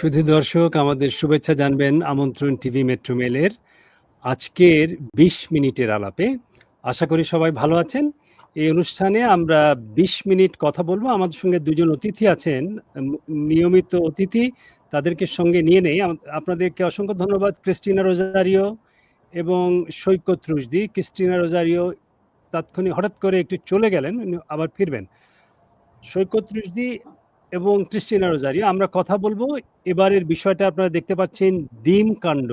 সুধী দর্শক, আমাদের শুভেচ্ছা জানবেন আমন্ত্রণ টিভি মেট্রো মেলের আজকের ২০ মিনিটের আলাপে। আশা করি সবাই ভালো আছেন। এই অনুষ্ঠানে আমরা ২০ মিনিট কথা বলব। আমাদের সঙ্গে দুজন অতিথি আছেন। নিয়মিত অতিথি তাদেরকে সঙ্গে নিয়ে নেই। আপনাদেরকে অসংখ্য ধন্যবাদ, ক্রিস্টিনা রোজারিও এবং সৈকত রুশদি। ক্রিস্টিনা রোজারিও তাৎক্ষণিক হঠাৎ করে একটু চলে গেলেন আবার ফিরবেন। সৈকত রুশদি এবং ক্রিস্টিনা রোজারিও। আমরা কথা বলব। এবারের বিষয়টা আপনারা দেখতে পাচ্ছেন, ডিম কাণ্ড।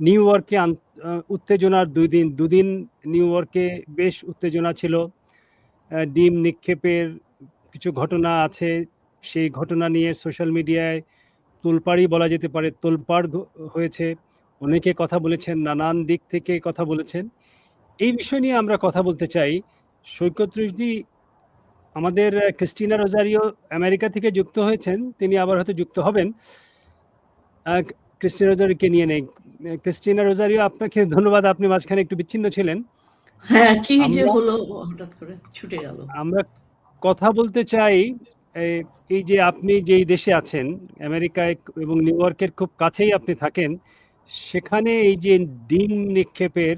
নিউ ইয়র্কে উত্তেজনার দুই দিন, দুদিন নিউ ইয়র্কে বেশ উত্তেজনা ছিল। ডিম নিক্ষেপের কিছু ঘটনা আছে। সেই ঘটনা নিয়ে সোশ্যাল মিডিয়ায় তোলপাড়ই বলা যেতে পারে, তোলপাড় হয়েছে। অনেকে কথা বলেছেন, নানান দিক থেকে কথা বলেছেন। এই বিষয় নিয়ে আমরা কথা বলতে চাই। সৈকত রুশদি আমাদের ক্রিস্টিনা রোজারিও আমেরিকা থেকে যুক্ত হয়েছেন তিনি আবার হয়তো যুক্ত হবেন। ক্রিস্টিনা রোজারিওকে নিয়ে নেই। ক্রিস্টিনা রোজারিও আপনাকে ধন্যবাদ আপনি মাঝখানে একটু বিচ্ছিন্ন ছিলেন। হ্যাঁ কি যে আমরা- হলো হঠাৎ করে ছুটে গেল। আমরা কথা বলতে চাই এই- এই যে আপনি যেই দেশে আছেন আমেরিকায় এবং নিউ ইয়র্কের খুব কাছেই আপনি থাকেন সেখানে এই যে ডিম নিক্ষেপের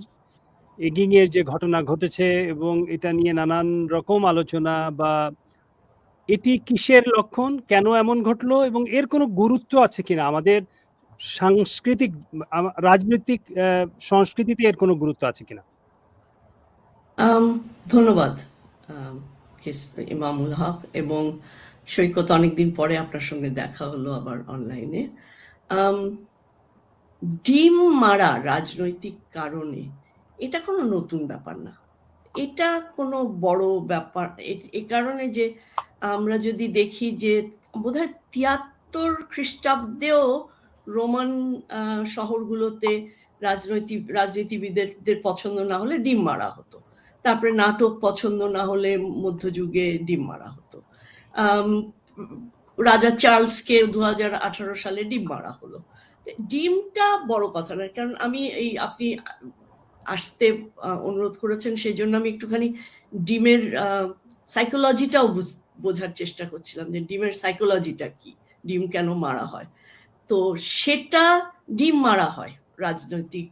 এগিং এর যে ঘটনা ঘটেছে এবং এটা নিয়ে নানান রকম আলোচনা বা এটি কিসের লক্ষণ, কেন এমন ঘটলো এবং এর কোনো গুরুত্ব আছে কিনা? আমাদের সাংস্কৃতিক রাজনৈতিক সংস্কৃতিতে এর কোনো গুরুত্ব আছে কিনা? ধন্যবাদ ইমামুল হক এবং সৈকত অনেকদিন পরে আপনার সঙ্গে দেখা হলো আবার অনলাইনে ডিম মারা রাজনৈতিক কারণে এটা কোনো নতুন ব্যাপার না। এটা কোনো বড় ব্যাপার। এ- কারণে যে আমরা যদি দেখি যে বোধহয় তিয়াত্তর খ্রিস্টাব্দেও রোমান শহরগুলোতে রাজনৈতিক রাজনীতিবিদদের পছন্দ না হলে ডিম মারা হতো। তারপরে নাটক পছন্দ না হলে মধ্যযুগে ডিম মারা হতো। রাজা চার্লসকে দু হাজার আঠারো সালে ডিম মারা হলো। ডিমটা বড় কথা নয় কারণ আমি এই, আপনি আসতে অনুরোধ করেছেন সেই জন্য আমি একটুখানি ডিমের সাইকোলজিটাও বোঝার চেষ্টা করছিলাম যে ডিমের সাইকোলজিটা কি? ডিম কেন মারা হয়? তো সেটা ডিম মারা হয় রাজনৈতিক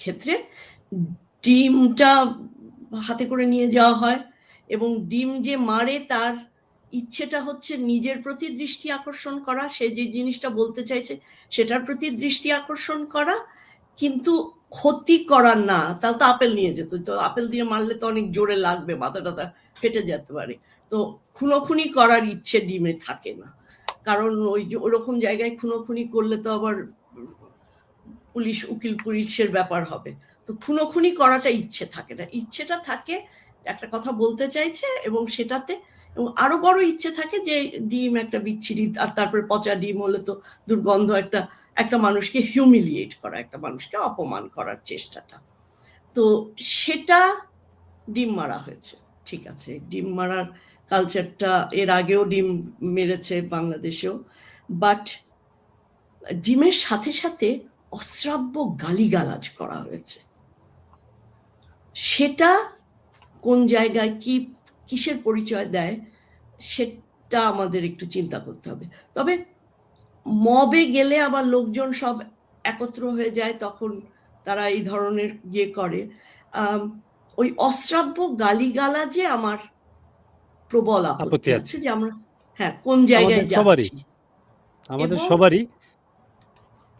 ক্ষেত্রে। ডিমটা হাতে করে নিয়ে যাওয়া হয় এবং ডিম যে মারে তার ইচ্ছেটা হচ্ছে নিজের প্রতি দৃষ্টি আকর্ষণ করা। সে যে জিনিসটা বলতে চাইছে সেটার প্রতি দৃষ্টি আকর্ষণ করা কিন্তু ক্ষতি করার না, তাহলে তো আপেল নিয়ে যেত। তো আপেল দিয়ে মারলে তো অনেক জোরে লাগবে মাথা টাথা ফেটে যেতে পারে। তো খুনোখুনি করার ইচ্ছে ডিমে থাকে না। কারণ ওই যে ওরকম জায়গায় খুনোখুনি করলে তো আবার পুলিশ, উকিল, পুলিশের ব্যাপার হবে। তো খুনোখুনি করাটা ইচ্ছে থাকে না। ইচ্ছেটা থাকে, একটা কথা বলতে চাইছে এবং সেটাতে এবং আরও বড় ইচ্ছে থাকে যে ডিম একটা বিচ্ছিরি আর তারপরে পচা ডিম হলে তো দুর্গন্ধ একটা একটা মানুষকে হিউমিলিয়েট করা, একটা মানুষকে অপমান করার চেষ্টাটা। তো সেটা ডিম মারা হয়েছে, ঠিক আছে। ডিম মারার কালচারটা এর আগেও ডিম মেরেছে বাংলাদেশেও। বাট ডিমের সাথে সাথে অশ্রাব্য গালিগালাজ করা হয়েছে। সেটা কোন জায়গায় কি কিসের পরিচয় দেয় সেটা আমাদের একটু চিন্তা করতে হবে। তবে মবে গেলে আবার লোকজন সব একত্র হয়ে যায় তখন তারা এই ধরনের ইয়ে করে। ওই অশ্রাব্য গালিগালাজে আমার প্রবল আপত্তি। আছে। যে আমরা হ্যাঁ কোন জায়গায় যাচ্ছি। আমাদের সবারই।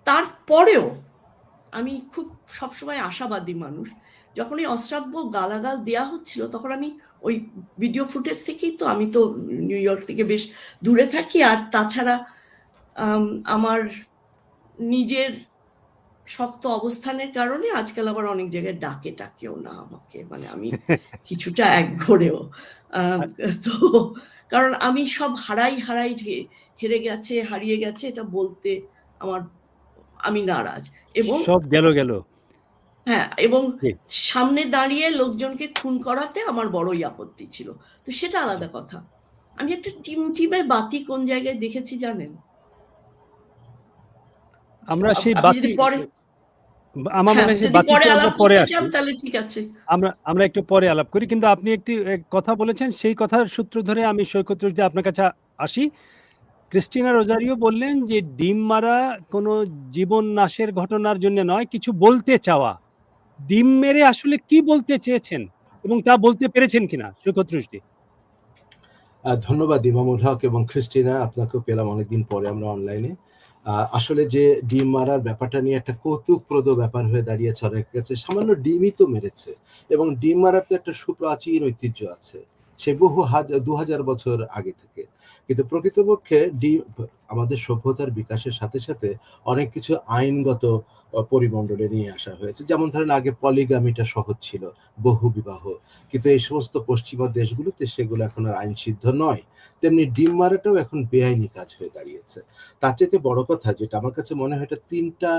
তারপরেও আমি খুব সবসময় আশাবাদী মানুষ। যখন এই অশ্রাব্য গালাগাল দেয়া হচ্ছিল তখন আমি ওই ভিডিও ফুটেজ থেকেই তো আমি তো নিউ ইয়র্ক থেকে বেশ দূরে থাকি। আর তাছাড়া আমার নিজের শক্ত অবস্থানের কারণে আজকাল আবার অনেক জায়গায় ডাকে টাকেও না আমাকে। মানে আমি কিছুটা এক ঘরেও। তো কারণ আমি সব হারাই হারাই হেরে গেছে হারিয়ে গেছে এটা বলতে আমার আমি নারাজ। এবং সব গেল গেল। হ্যাঁ এবং সামনে দাঁড়িয়ে লোকজনকে খুন করাতে আমার বড়ই আপত্তি ছিল। তো সেটা আলাদা কথা। আমি একটা টিম টিমের বাতি কোন জায়গায় দেখেছি জানেন? আমরা সেই বাতি পরে আমার মনে হ্যাঁ, হয় পরে আমরা পরে আসি। তাহলে ঠিক আছে। আমরা আমরা একটু পরে আলাপ করি কিন্তু আপনি একটি কথা বলেছেন সেই কথার সূত্র ধরে আমি সৈকত রুশদি আপনার কাছে আসি। ক্রিস্টিনা রোজারিও বললেন যে ডিম মারা কোনো জীবন নাশের ঘটনার জন্য নয় কিছু বলতে চাওয়া। ডিম মেরে আসলে কি বলতে চেয়েছেন এবং তা বলতে পেরেছেন কিনা? সৈকত রুশদি ধন্যবাদ ইমামুল হক এবং খ্রিস্টিনা আপনাকেও পেলাম অনেকদিন পরে আমরা অনলাইনে। আসলে যে ডিম মারার ব্যাপারটা নিয়ে একটা কৌতুকপ্রদ ব্যাপার হয়ে দাঁড়িয়েছে অনেকের কাছে, সামান্য ডিমই তো মেরেছে এবং ডিম মারার তো একটা সুপ্রাচীন ঐতিহ্য আছে, সে বহু হাজার দু হাজার বছর আগে থেকে। কিন্তু প্রকৃতপক্ষে ডিম আমাদের সভ্যতার বিকাশের সাথে সাথে অনেক কিছু আইনগত পরিমণ্ডলে নিয়ে আসা হয়েছে। যেমন ধরেন আগে পলিগামিটা সহজ ছিল, বহু বিবাহ। কিন্তু এই সমস্ত পশ্চিমা দেশগুলোতে সেগুলো এখন আর আইন সিদ্ধ নয়। তেমনি ডিম মারাটাও এখন বেআইনি কাজ হয়ে দাঁড়িয়েছে। তার চাইতে বড় কথা, যেটা আমার কাছে মনে হয় এটা তিনটা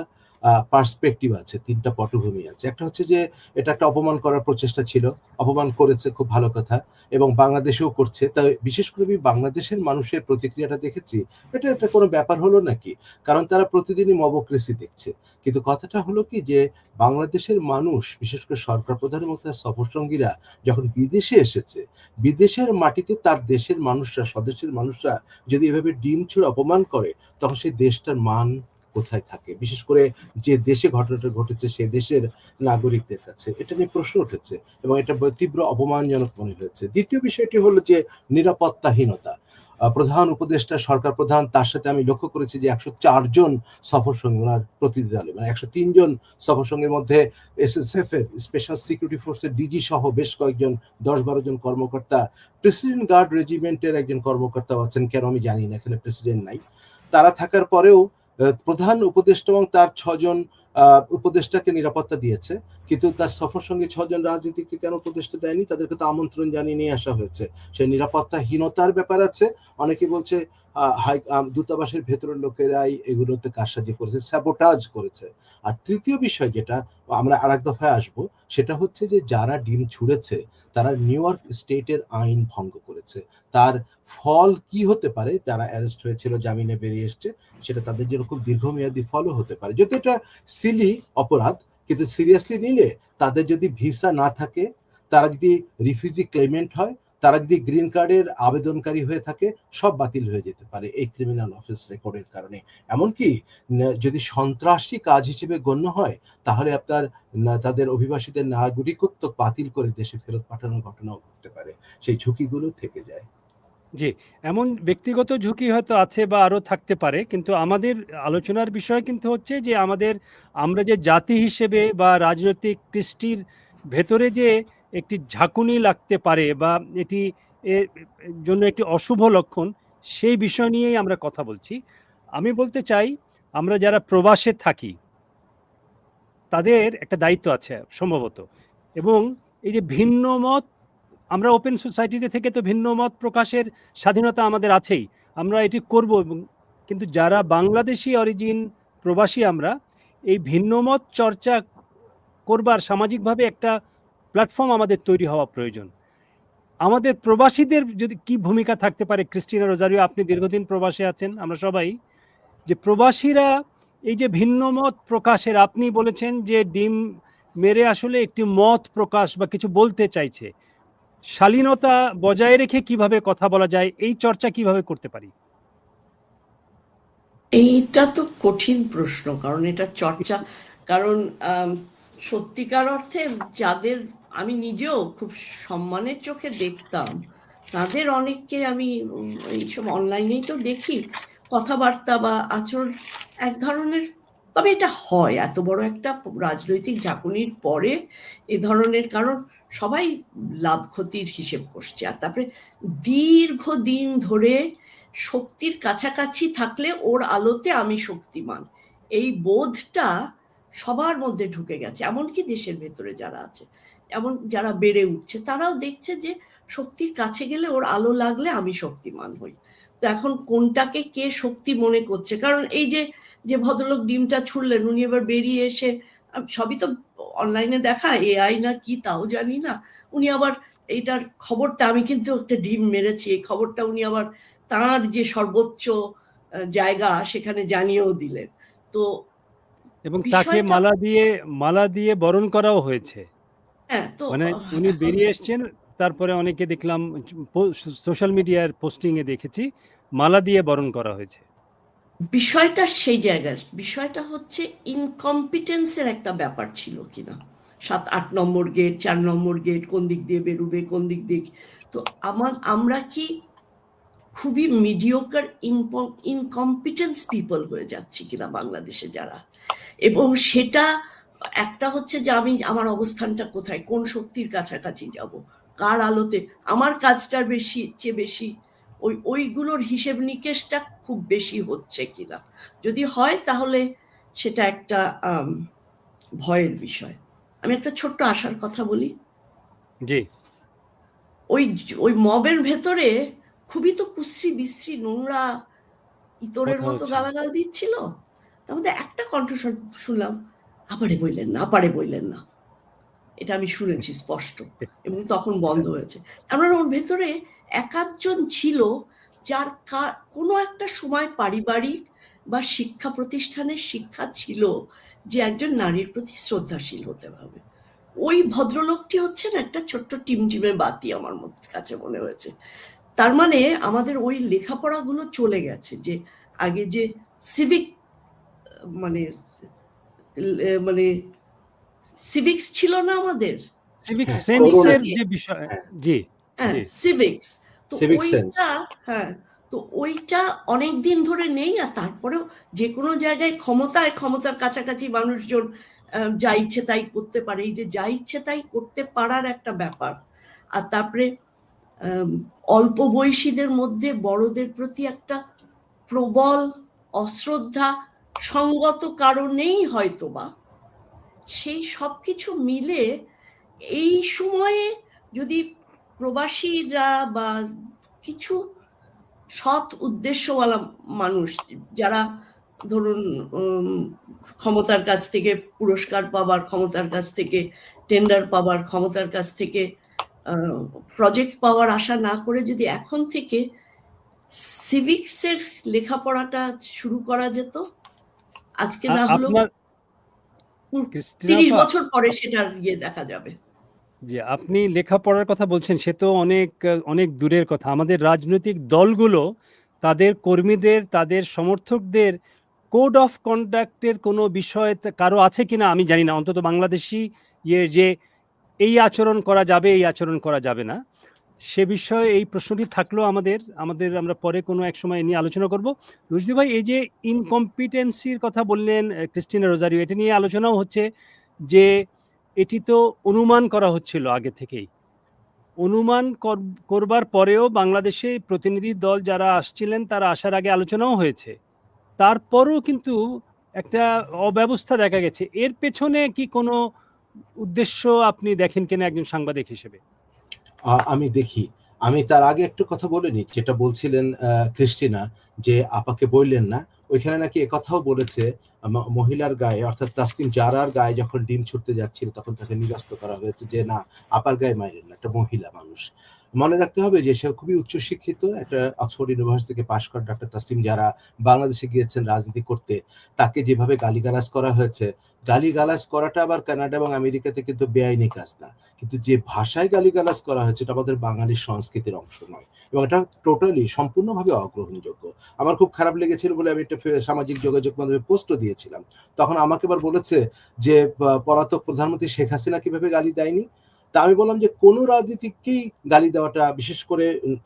পার্সপেক্টিভ আছে তিনটা পটভূমি আছে। একটা হচ্ছে যে এটা একটা অপমান করার প্রচেষ্টা ছিল অপমান করেছে খুব ভালো কথা এবং বাংলাদেশেও করছে। তাই বিশেষ করে আমি বাংলাদেশের মানুষের প্রতিক্রিয়াটা দেখেছি এটা একটা কোনো ব্যাপার হলো নাকি? কারণ তারা প্রতিদিনই মবক্রেসি দেখছে। কিন্তু কথাটা হলো কি যে বাংলাদেশের মানুষ বিশেষ করে সরকার প্রধানের মতো তার সফরসঙ্গীরা যখন বিদেশে এসেছে বিদেশের মাটিতে তার দেশের মানুষরা স্বদেশের মানুষরা যদি এভাবে ডিম ছুড়ে অপমান করে তখন সেই দেশটার মান কোথায় থাকে? বিশেষ করে যে দেশে ঘটনাটা ঘটেছে, সে দেশের নাগরিকদের কাছে। এটা নিয়ে প্রশ্ন উঠেছে এবং এটা তীব্র অপমানজনক মনে হয়েছে। দ্বিতীয় বিষয়টি হলো যে নিরাপত্তাহীনতা। প্রধান উপদেষ্টা, সরকার প্রধান, তার সাথে আমি লক্ষ্য করেছি যে একশো চারজন সফর সঙ্গী, ওনার প্রতিনিধি দলে মানে একশো তিনজন সফর সঙ্গীর মধ্যে এসএসএফ এর স্পেশাল সিকিউরিটি ফোর্সের ডিজি সহ বেশ কয়েকজন দশ বারো জন কর্মকর্তা প্রেসিডেন্ট গার্ড রেজিমেন্টের একজন কর্মকর্তা আছেন, কেন আমি জানি না, এখানে প্রেসিডেন্ট নাই। তারা থাকার পরেও প্রধান উপদেষ্টা এবং তার ছজন উপদেষ্টাকে নিরাপত্তা দিয়েছে। কিন্তু তার সফর সঙ্গে ছজন রাজনীতিকে কেন উপদেষ্টা দেয়নি? তাদেরকে তো আমন্ত্রণ জানিয়ে নিয়ে আসা হয়েছে। সেই নিরাপত্তাহীনতার ব্যাপার আছে। অনেকে বলছে দূতাবাসের ভেতরের লোকেরাই এগুলোতে কারসাজি করেছে স্যাবোটাজ করেছে। আর তৃতীয় বিষয় যেটা, আমরা আর এক দফায় আসব, সেটা হচ্ছে যে যারা ডিম ছুঁড়েছে, তারা নিউ ইয়র্ক স্টেটের আইন ভঙ্গ করেছে। তার ফল কি হতে পারে? যারা অ্যারেস্ট হয়েছিল, জামিনে বেরিয়ে এসছে, সেটা তাদের খুব দীর্ঘমেয়াদী ফলও হতে পারে। যদি এটা সিলি অপরাধ, কিন্তু সিরিয়াসলি নিলে তাদের যদি ভিসা না থাকে, তারা যদি রিফিউজি ক্লেমেন্ট হয় তারা যদি গ্রিন কার্ডের আবেদনকারী হয়ে থাকে, সব বাতিল হয়ে যেতে পারে এই ক্রিমিনাল অফিস রেকর্ডের কারণে। এমনকি যদি সন্ত্রাসী কাজ হিসেবে গণ্য হয়, তাহলে আপনার তাদের অভিবাসীদের নাগরিকত্ব বাতিল করে দেশে ফেরত পাঠানোর ঘটনাও ঘটতে পারে। সেই ঝুঁকিগুলো থেকে যায়। জি, এমন ব্যক্তিগত ঝুঁকি হয়তো আছে বা আরও থাকতে পারে, কিন্তু আমাদের আলোচনার বিষয় কিন্তু হচ্ছে যে আমাদের, আমরা যে জাতি হিসেবে বা রাজনৈতিক কৃষ্টির ভেতরে যে একটি ঝাঁকুনি লাগতে পারে বা এটি এর জন্য একটি অশুভ লক্ষণ, সেই বিষয় নিয়েই আমরা কথা বলছি। আমি বলতে চাই, আমরা যারা প্রবাসে থাকি, তাদের একটা দায়িত্ব আছে সম্ভবত। এবং এই যে ভিন্ন মত, আমরা ওপেন সোসাইটিতে থেকে তো ভিন্ন মত প্রকাশের স্বাধীনতা আমাদের আছেই, আমরা এটি করব কিন্তু যারা বাংলাদেশি অরিজিন প্রবাসী আমরা, এই ভিন্ন মত চর্চা করবার সামাজিকভাবে একটা প্ল্যাটফর্ম আমাদের তৈরি হওয়া প্রয়োজন। আমাদের প্রবাসীদের যদি কি ভূমিকা থাকতে পারে, ক্রিস্টিনা রোজারিও, আপনি দীর্ঘদিন প্রবাসে আছেন, আমরা সবাই, যে প্রবাসীরা এই যে ভিন্ন মত প্রকাশের, আপনি বলেছেন যে ডিম মেরে আসলে একটি মত প্রকাশ বা কিছু বলতে চাইছে। শালীনতা বজায় রেখে কীভাবে কথা বলা যায়, এই চর্চা কীভাবে করতে পারি? এইটা তো কঠিন প্রশ্ন, কারণ এটা চর্চা। কারণ সত্যিকার অর্থে যাদের আমি নিজেও খুব সম্মানের চোখে দেখতাম। তাদের অনেককে আমি এইসব অনলাইনেই তো দেখি। কথাবার্তা বা আচরণ এক ধরনের, তবে এটা হয়। এত বড় একটা রাজনৈতিক ঝাঁকুনির পরে এ ধরনের কারণ সবাই লাভ ক্ষতির হিসেব করছে। আর তারপরে দীর্ঘদিন ধরে শক্তির কাছাকাছি থাকলে ওর আলোতে আমি শক্তিমান। এই বোধটা সবার মধ্যে ঢুকে গেছে। এমনকি দেশের ভেতরে যারা আছে। এমন যারা বেড়ে উঠছে তারাও দেখছে যে শক্তির কাছে গেলে ওর আলো লাগলে আমি শক্তিমান হই। তো এখন কোনটাকে কে শক্তি মনে করছে? কারণ এই যে যে ভদ্রলোক ডিমটা ছুড়লেন উনি এবার বেরিয়ে এসে সবই তো অনলাইনে দেখা এআই না কি তাও জানি না। উনি আবার এইটার খবরটা আমি কিন্তু একটা ডিম মেরেছি এই খবরটা উনি আবার তার যে সর্বোচ্চ জায়গা সেখানে জানিয়েও দিলেন। তো এবং তাকে মালা দিয়ে মালা দিয়ে বরণ করাও হয়েছে। হ্যাঁ তো মানে উনি বেরিয়ে এসছেন তারপরে অনেকে দেখলাম সোশ্যাল মিডিয়ার পোস্টিং এ দেখেছি মালা দিয়ে বরণ করা হয়েছে। বিষয়টা সেই জায়গার বিষয়টা হচ্ছে ইনকম্পিটেন্সের একটা ব্যাপার ছিল কিনা। সাত আট নম্বর গেট চার নম্বর গেট কোন দিক দিয়ে বেরোবে কোন দিক দিয়ে তো আমার আমরা কি খুবই মিডিওকার ইনকম্পিটেন্স পিপল হয়ে যাচ্ছি কিনা বাংলাদেশে যারা। এবং সেটা একটা হচ্ছে যে আমি আমার অবস্থানটা কোথায় কোন শক্তির কাছাকাছি যাব কার আলোতে আমার কাজটার বেশি চেয়ে বেশি ওই ওইগুলোর হিসেব নিকেশটা খুব বেশি হচ্ছে কিনা। যদি হয় তাহলে সেটা একটা ভয়ের বিষয়। আমি একটা ছোট্ট আশার কথা বলি। জি। ওই ওই মবের ভেতরে খুবই তো কুশ্রী বিশ্রী নোংরা ইতরের মতো গালাগাল দিচ্ছিল। তার মধ্যে একটা কণ্ঠস্বর শুনলাম আপারে বললেন না আপারে বললেন না। এটা আমি শুনেছি, স্পষ্ট, এবং তখন বন্ধ হয়েছে। তার মানে ওর ভেতরে একাধজন ছিল যার কোনো একটা সময় পারিবারিক বা শিক্ষা প্রতিষ্ঠানের শিক্ষা ছিল যে একজন নারীর প্রতি শ্রদ্ধাশীল হতে হবে। ওই ভদ্রলোকটি হচ্ছেন একটা ছোট্ট টিমটিমে বাতি আমার কাছে মনে হয়েছে। তার মানে আমাদের ওই লেখাপড়াগুলো চলে গেছে যে আগে যে সিভিক মানে মানে সিভিক্স ছিল না আমাদের। সিভিক হ্যাঁ, সেন্সের যে বিষয় হ্যাঁ। জি হ্যাঁ সিভিক্স তো ওইটা হ্যাঁ তো ওইটা অনেক দিন ধরে নেই আর তারপরেও যে কোনো জায়গায় ক্ষমতায় ক্ষমতার কাছাকাছি মানুষজন আহ, যা ইচ্ছে তাই করতে পারে। এই যে যা ইচ্ছে তাই করতে পারার একটা ব্যাপার। আর তারপরে অল্প বয়সীদের মধ্যে বড়দের প্রতি একটা প্রবল অশ্রদ্ধা সঙ্গত কারণেই হয়তোবা। সেই সব কিছু মিলে এই সময়ে যদি প্রবাসীরা বা কিছু সৎ উদ্দেশ্যওয়ালা মানুষ যারা ধরুন ক্ষমতার কাছ থেকে পুরস্কার পাবার, ক্ষমতার কাছ থেকে টেন্ডার পাবার, ক্ষমতার কাছ থেকে প্রজেক্ট পাওয়ার আশা না করে যদি এখন থেকে সিভিক্সের লেখাপড়াটা শুরু করা যেত আজকে না ক্রিস্টিনা তিরিশ বছর পরে সেটার ইয়ে দেখা যাবে। যে আপনি লেখাপড়ার কথা বলছেন সে তো অনেক অনেক দূরের কথা। আমাদের রাজনৈতিক দলগুলো তাদের কর্মীদের তাদের সমর্থকদের কোড অফ কন্ডাক্টের কোনো বিষয় কারও আছে কিনা আমি জানি না। অন্তত বাংলাদেশি ইয়ে যে এই আচরণ করা যাবে এই আচরণ করা যাবে না। সে বিষয়ে এই প্রশ্নটি থাকলেও আমাদের আমাদের আমরা পরে কোনো এক সময় নিয়ে আলোচনা করব। রুজদি ভাই, এই যে ইনকম্পিটেন্সির কথা বললেন ক্রিস্টিনা রোজারিও, এটা নিয়ে আলোচনাও হচ্ছে যে এটি তো অনুমান করা হচ্ছিল আগে থেকেই। অনুমান কর- করবার পরেও বাংলাদেশে প্রতিনিধি দল যারা আসছিলেন, তারা আসার আগে আলোচনাও হয়েছে। তারপরও কিন্তু একটা অব্যবস্থা দেখা গেছে। এর পেছনে কি কোনো উদ্দেশ্য আপনি দেখেন কিনা একজন সাংবাদিক হিসেবে? আমি দেখি। আমি তার আগে একটু কথা বলে নি যেটা বলছিলেন ক্রিস্টিনা, যে আপাকে বললেন না, ওইখানে নাকি একথাও বলেছে মহিলার গায়ে, অর্থাৎ তাসকিন জারার গায়ে যখন ডিম ছুটতে যাচ্ছিল, তখন তাকে নিরস্ত করা হয়েছে যে, না, আপার গায়ে মাইরেন না, একটা মহিলা মানুষ। মনে রাখতে হবে যে সে খুবই উচ্চশিক্ষিত, একটা অক্সফোর্ড ইউনিভার্সিটি থেকে পাশ করা ডক্টর তাসলিম যারা বাংলাদেশে গিয়েছেন রাজনীতি করতে, তাকে যেভাবে গালিগালাজ করা হয়েছে, গালিগালাজ করাটা আবার কানাডা এবং আমেরিকাতে কিন্তু বেআইনি কাজ না। কিন্তু যে ভাষায় গালিগালাজ করা হয়েছে, এটা আমাদের বাঙালির সংস্কৃতির অংশ নয় এবং এটা টোটালি সম্পূর্ণভাবে অগ্রহণযোগ্য। আমার খুব খারাপ লেগেছিল বলে আমি একটা সামাজিক যোগাযোগ মাধ্যমে পোস্টও দিয়েছিলাম। তখন আমাকে আবার বলেছে যে পলাতক প্রধানমন্ত্রী শেখ হাসিনা কীভাবে গালি দেয়নি? তা আমি বললাম যে কোনো রাজনীতিককেই গালি দেওয়াটা, বিশেষ করে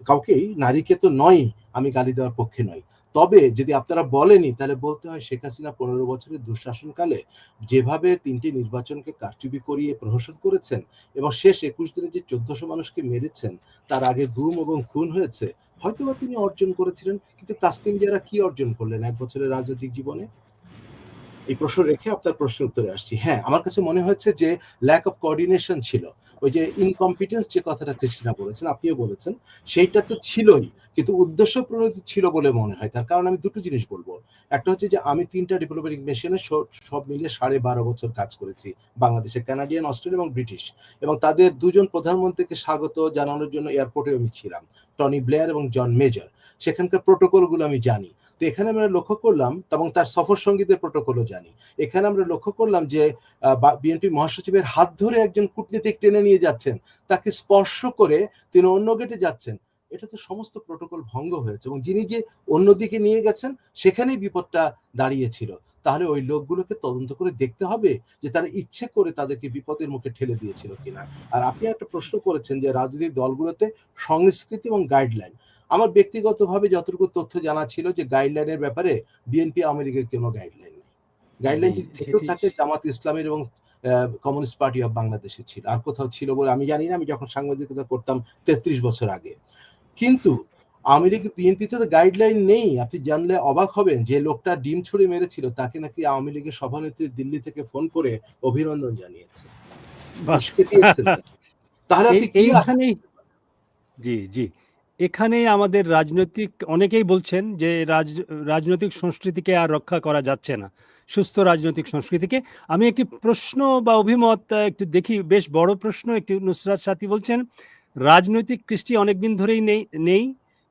কাউকেই, নারীকে তো নয় আমি গালি দেওয়ার পক্ষে নই। তবে যদি আপনারা বলেনি তাহলে বলতে হয় শেখ হাসিনা পনেরো বছরের দুঃশাসনকালে যেভাবে তিনটি নির্বাচনকে কারচুপি করিয়ে প্রহসন করেছেন এবং শেষ একুশ দিনে যে চোদ্দশো মানুষকে মেরেছেন, তার আগে গুম এবং খুন হয়েছে, হয়তোবা তিনি অর্জন করেছিলেন, কিন্তু তাসলিম যারা কি অর্জন করলেন এক বছরের রাজনৈতিক জীবনে? এই প্রশ্ন রেখে আপনার প্রশ্নের উত্তরে আসছি। হ্যাঁ আমার কাছে মনে হচ্ছে যে ল্যাক অফ কোঅর্ডিনেশন ছিল। ওই যে ইনকম্পিটেন্স যে কথাটা ক্রিস্টিনা বলেছেন, আপনিও বলেছেন, সেইটা তো ছিলই, কিন্তু উদ্দেশ্য প্রণোদিত ছিল বলে মনে হয়। তার কারণ আমি দুটো জিনিস বলব। একটা হচ্ছে যে আমি তিনটা ডিপ্লোম্যাটিক মিশনে সব মিলিয়ে সাড়ে বারো বছর কাজ করেছি বাংলাদেশে কানাডিয়ান অস্ট্রেলিয়া এবং ব্রিটিশ এবং তাদের দুজন প্রধানমন্ত্রীকে স্বাগত জানানোর জন্য এয়ারপোর্টে আমি ছিলাম, টনি ব্লেয়ার এবং জন মেজর। সেখানকার প্রোটোকলগুলো আমি জানি। তো এখানে আমরা লক্ষ্য করলাম, এবং তার সফর সঙ্গীদের প্রোটোকলও জানি। এখানে আমরা লক্ষ্য করলাম যে বিএনপি মহাসচিবের হাত ধরে একজন কূটনীতিক টেনে নিয়ে যাচ্ছেন। তাকে স্পর্শ করে তিনি অন্য গেটে যাচ্ছেন। এটা তো সমস্ত প্রোটোকল ভঙ্গ হয়েছে, এবং যিনি যে অন্যদিকে নিয়ে গেছেন, সেখানেই বিপদটা দাঁড়িয়েছিল। তাহলে ওই লোকগুলোকে তদন্ত করে দেখতে হবে যে তারা ইচ্ছে করে তাদেরকে বিপদের মুখে ঠেলে দিয়েছিল কিনা। আর আপনি একটা প্রশ্ন করেছেন যে, রাজনৈতিক দলগুলোতে সংস্কৃতি এবং গাইডলাইন আমার ব্যক্তিগতভাবে যতটুকু তথ্য জানা ছিল যে গাইডলাইনের ব্যাপারে বিএনপি আওয়ামী লীগের কোনো গাইডলাইন নেই। গাইডলাইন থেকেও থাকে জামাত ইসলামের এবং কমিউনিস্ট পার্টি অফ বাংলাদেশে ছিল। আর কোথাও ছিল বলে আমি জানি না আমি যখন সাংবাদিকতা করতাম তেত্রিশ বছর আগে। কিন্তু আওয়ামী লীগ বিএনপিতে তো গাইডলাইন নেই। আপনি জানলে অবাক হবেন যে লোকটা ডিম ছুড়ে মেরেছিল তাকে নাকি আওয়ামী লীগের সভানেত্রী দিল্লি থেকে ফোন করে অভিনন্দন জানিয়েছে। তাহলে আপনি কি জি জি। এখানেই আমাদের রাজনৈতিক, অনেকেই বলছেন যে রাজ, রাজনৈতিক সংস্কৃতিকে আর রক্ষা করা যাচ্ছে না, সুস্থ রাজনৈতিক সংস্কৃতিকে। আমি একটি প্রশ্ন বা অভিমত একটু দেখি, বেশ বড় প্রশ্ন, একটি নুসরাত সাথী বলছেন, রাজনৈতিক কৃষ্টি অনেকদিন ধরেই নেই নেই।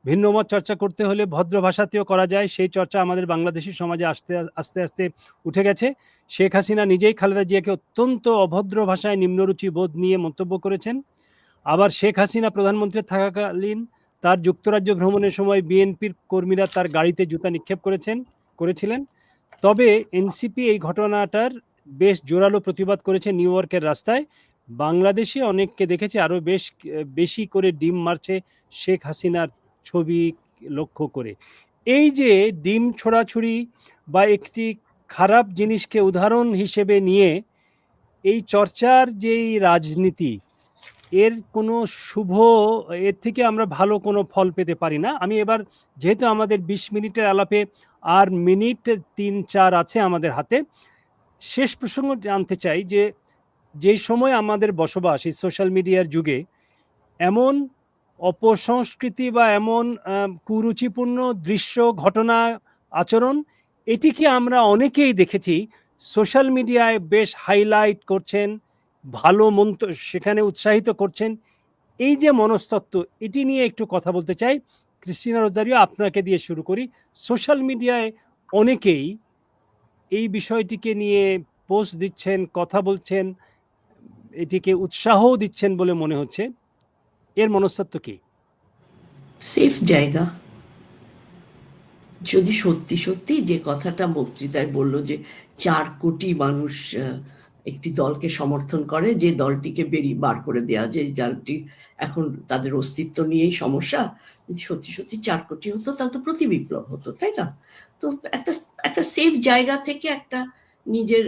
ভিন্নমত চর্চা করতে হলে ভদ্র ভাষাতেও করা যায়। সেই চর্চা আমাদের বাংলাদেশি সমাজে আস্তে আস্তে আস্তে উঠে গেছে। শেখ হাসিনা নিজেই খালেদা জিয়াকে অত্যন্ত অভদ্র ভাষায় নিম্নরুচি বোধ নিয়ে মন্তব্য করেছেন। আবার শেখ হাসিনা প্রধানমন্ত্রী থাকাকালীন তার যুক্তরাজ্য ভ্রমণের সময় বিএনপির কর্মীরা তার গাড়িতে জুতা নিক্ষেপ করেছেন, করেছিলেন। তবে এনসিপি এই ঘটনাটার বেশ জোরালো প্রতিবাদ করেছে নিউ ইয়র্কের রাস্তায়। বাংলাদেশে অনেককে দেখেছে, আরও বেশ, বেশি করে ডিম মারছে শেখ হাসিনার ছবি লক্ষ্য করে। এই যে ডিম ছোড়াছুড়ি বা একটি খারাপ জিনিসকে উদাহরণ হিসেবে নিয়ে এই চর্চার যেই রাজনীতি এর কোনো শুভ, এর থেকে আমরা ভালো কোনো ফল পেতে পারি না। আমি এবার যেহেতু আমাদের বিশ মিনিটের আলাপে আর মিনিট তিন চার আছে আমাদের হাতে, শেষ প্রসঙ্গ জানতে চাই যে যেই সময় আমাদের বসবাস এই সোশ্যাল মিডিয়ার যুগে, এমন অপসংস্কৃতি বা এমন কুরুচিপূর্ণ দৃশ্য, ঘটনা, আচরণ, এটিকে আমরা অনেকেই দেখেছি সোশ্যাল মিডিয়ায় বেশ হাইলাইট করছেন ভালো মন্ত সেখানে উৎসাহিত করছেন। এই যে মনস্তত্ত্ব, এটি নিয়ে একটু কথা বলতে চাই। ক্রিস্টিনা রোজারিও, আপনাকে দিয়ে শুরু করি। সোশ্যাল মিডিয়ায় অনেকেই এই বিষয়টিকে নিয়ে পোস্ট দিচ্ছেন, কথা বলছেন, এটিকে উৎসাহও দিচ্ছেন বলে মনে হচ্ছে। এর মনস্তত্ত্ব কি? সেফ জায়গা। যদি সত্যি সত্যি যে কথাটা বক্তৃতায় বলল যে চার কোটি মানুষ একটি দলকে সমর্থন করে যে দলটিকে বেরিয়ে বার করে দেওয়া যে দলটি এখন তাদের অস্তিত্ব নিয়েই সমস্যা। যদি সত্যি সত্যি চার কোটি হতো তাহলে তো প্রতি বিপ্লব হতো তাই না? তো একটা একটা সেফ জায়গা থেকে একটা নিজের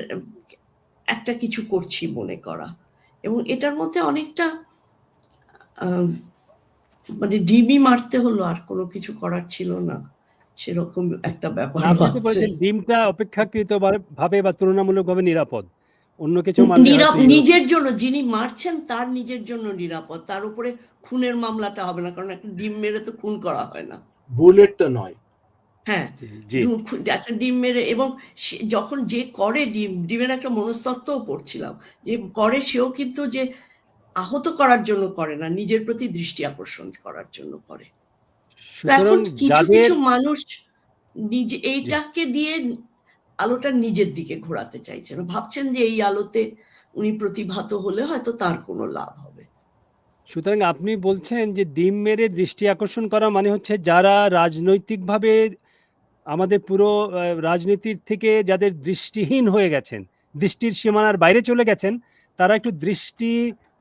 একটা কিছু করছি মনে করা। এবং এটার মধ্যে অনেকটা মানে ডিমই মারতে হলো আর কোনো কিছু করার ছিল না। সেরকম একটা ব্যাপার ডিমটা অপেক্ষাকৃত ভাবে বা তুলনামূলকভাবে নিরাপদ। অন্য কিছু নিরাপ নিজের জন্য যিনি মারছেন তার নিজের জন্য নিরাপদ। তার উপরে খুনের মামলাটা হবে না কারণ একটা ডিম মেরে তো খুন করা হয় না। বুলেট তো নয়। হ্যাঁ একটা ডিম মেরে এবং যখন যে করে ডিম ডিমের একটা মনস্তত্ত্বও পড়ছিলাম। যে করে সেও কিন্তু যে আহত করার জন্য করে না নিজের প্রতি দৃষ্টি আকর্ষণ করার জন্য করে। এখন কিছু কিছু মানুষ নিজে এইটাকে দিয়ে আলোটা নিজের দিকে ঘোরাতে চাইছেন। ভাবছেন যে এই আলোতে উনি প্রতিভাত হলে হয়তো তার কোনো লাভ হবে। সুতরাং আপনি বলছেন যে ডিম মেরে দৃষ্টি আকর্ষণ করা মানে হচ্ছে যারা রাজনৈতিকভাবে আমাদের পুরো রাজনীতির থেকে যাদের দৃষ্টিহীন হয়ে গেছেন দৃষ্টির সীমানার বাইরে চলে গেছেন তারা একটু দৃষ্টি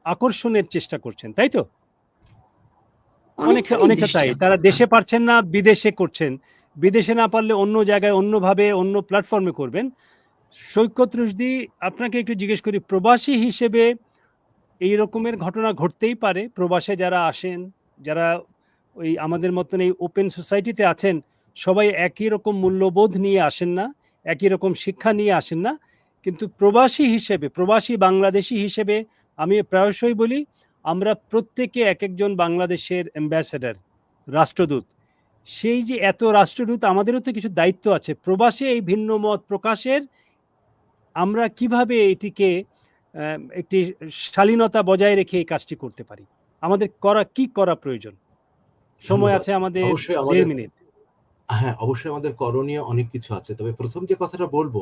আকর্ষণের চেষ্টা করছেন তাই তো? অনেকটা অনেকটা তাই। তারা দেশে পারছেন না বিদেশে করছেন। বিদেশে না পারলে অন্য জায়গায় অন্যভাবে, অন্য প্ল্যাটফর্মে করবেন। সৈকত রুশদি, আপনাকে একটু জিজ্ঞেস করি, প্রবাসী হিসেবে এই রকমের ঘটনা ঘটতেই পারে? প্রবাসে যারা আসেন, যারা ওই আমাদের মতন এই ওপেন সোসাইটিতে আছেন, সবাই একই রকম মূল্যবোধ নিয়ে আসেন না, একই রকম শিক্ষা নিয়ে আসেন না। কিন্তু প্রবাসী হিসেবে, প্রবাসী বাংলাদেশি হিসেবে আমি প্রায়শই বলি, আমরা প্রত্যেকে এক একজন বাংলাদেশের অ্যাম্বাসেডার রাষ্ট্রদূত। সেই যে এত রাষ্ট্রদূত আমাদেরও তো কিছু দায়িত্ব আছে। প্রবাসে এই ভিন্ন মত প্রকাশের আমরা কীভাবে এটিকে একটি শালীনতা বজায় রেখে এই কাজটি করতে পারি? আমাদের করা কি করা প্রয়োজন? সময় আছে আমাদের দেড় মিনিট। হ্যাঁ অবশ্যই আমাদের করণীয় অনেক কিছু আছে। তবে প্রথম যে কথাটা বলব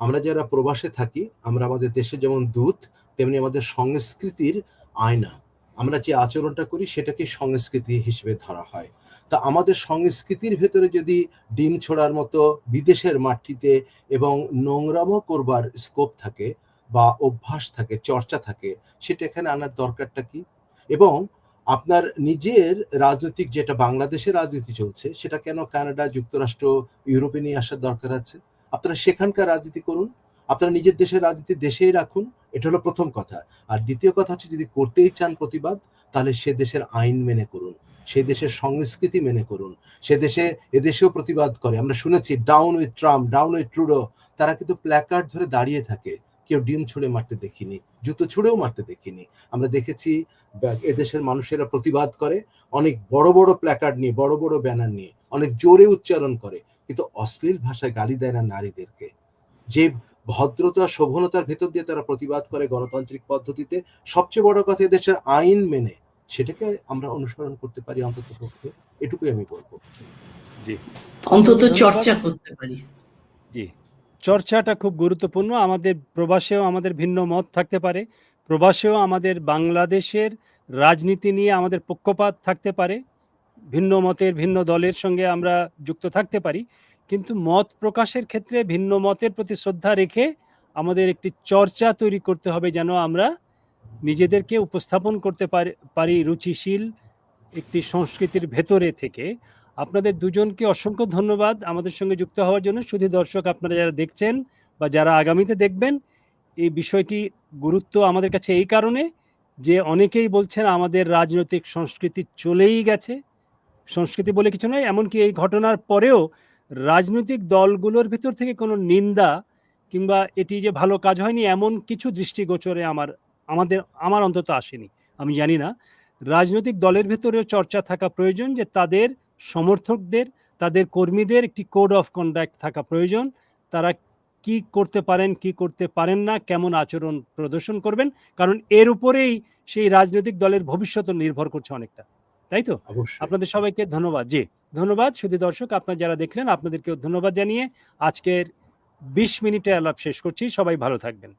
আমরা যারা প্রবাসে থাকি আমরা আমাদের দেশে যেমন দূত তেমনি আমাদের সংস্কৃতির আয়না। আমরা যে আচরণটা করি সেটাকে সংস্কৃতি হিসেবে ধরা হয়। তা আমাদের সংস্কৃতির ভেতরে যদি ডিম ছোড়ার মতো বিদেশের মাটিতে এবং নোংরামো করবার স্কোপ থাকে বা অভ্যাস থাকে, চর্চা থাকে, সেটা এখানে আনার দরকারটা কি? এবং আপনার নিজের রাজনৈতিক যেটা বাংলাদেশের রাজনীতি চলছে, সেটা কেন কানাডা, যুক্তরাষ্ট্র, ইউরোপে নিয়ে আসার দরকার আছে? আপনারা সেখানকার রাজনীতি করুন, আপনারা নিজের দেশের রাজনীতি দেশেই রাখুন, এটা হলো প্রথম কথা। আর দ্বিতীয় কথা হচ্ছে যদি করতেই চান প্রতিবাদ, তাহলে সে দেশের আইন মেনে করুন। সে দেশের সংস্কৃতি মেনে করুন। সে দেশে এদেশেও প্রতিবাদ করে। আমরা শুনেছি down with Trump down with Trudeau তারা কিন্তু প্ল্যাকার্ড ধরে দাঁড়িয়ে থাকে। কেউ ডিম ছুঁড়ে মারতে দেখিনি, জুতো ছুঁড়েও মারতে দেখিনি। আমরা দেখেছি এদেশের মানুষেরা প্রতিবাদ করে, অনেক বড় বড় প্ল্যাকার্ড নিয়ে, বড় বড় ব্যানার নিয়ে, অনেক জোরে উচ্চারণ করে। কিন্তু অশ্লীল ভাষায় গালি দেয় না নারীদেরকে। যে ভদ্রতা, শোভনতার ভেতর দিয়ে তারা প্রতিবাদ করে গণতান্ত্রিক পদ্ধতিতে, সবচেয়ে বড় কথা দেশের আইন মেনে। সেটাকে আমরা অনুসরণ করতে পারি অন্তত পক্ষে। এটুকুই আমি বলব। জি। অন্তত চর্চা করতে পারি। জি। চর্চাটা খুব গুরুত্বপূর্ণ। আমাদের প্রবাসেও আমাদের ভিন্ন মত থাকতে পারে। প্রবাসেও আমাদের বাংলাদেশের রাজনীতি নিয়ে আমাদের পক্ষপাত থাকতে পারে। ভিন্ন মতের ভিন্ন দলের সঙ্গে আমরা যুক্ত থাকতে পারি। কিন্তু মত প্রকাশের ক্ষেত্রে ভিন্ন মতের প্রতি শ্রদ্ধা রেখে আমাদের একটি চর্চা তৈরি করতে হবে যেন আমরা নিজেদেরকে উপস্থাপন করতে পারি রুচিশীল একটি সংস্কৃতির ভেতরে থেকে। আপনাদের দুজনকে অসংখ্য ধন্যবাদ আমাদের সঙ্গে যুক্ত হওয়ার জন্য। শুধু দর্শক আপনারা যারা দেখছেন বা যারা আগামীতে দেখবেন, এই বিষয়টি গুরুত্ব আমাদের কাছে এই কারণে যে অনেকেই বলছেন আমাদের রাজনৈতিক সংস্কৃতি চলেই গেছে। সংস্কৃতি বলে কিছু নয়, এমনকি এই ঘটনার পরেও রাজনৈতিক দলগুলোর ভিতর থেকে কোনো নিন্দা কিংবা এটি যে ভালো কাজ হয়নি, এমন কিছু দৃষ্টিগোচরে আমার আমাদের আমার অন্তত আসেনি। আমি জানি না। রাজনৈতিক দলের ভেতরেও চর্চা থাকা প্রয়োজন যে তাদের সমর্থকদের তাদের কর্মীদের একটি কোড অফ কন্ডাক্ট থাকা প্রয়োজন। তারা কি করতে পারেন কি করতে পারেন না কেমন আচরণ প্রদর্শন করবেন? কারণ এর উপরেই সেই রাজনৈতিক দলের ভবিষ্যৎ নির্ভর করছে অনেকটা। তাই তো? আপনাদের সবাইকে ধন্যবাদ। জি ধন্যবাদ। শুধু দর্শক আপনারা যারা দেখলেন আপনাদেরকেও ধন্যবাদ জানিয়ে আজকের বিশ মিনিটে আলাপ শেষ করছি। সবাই ভালো থাকবেন।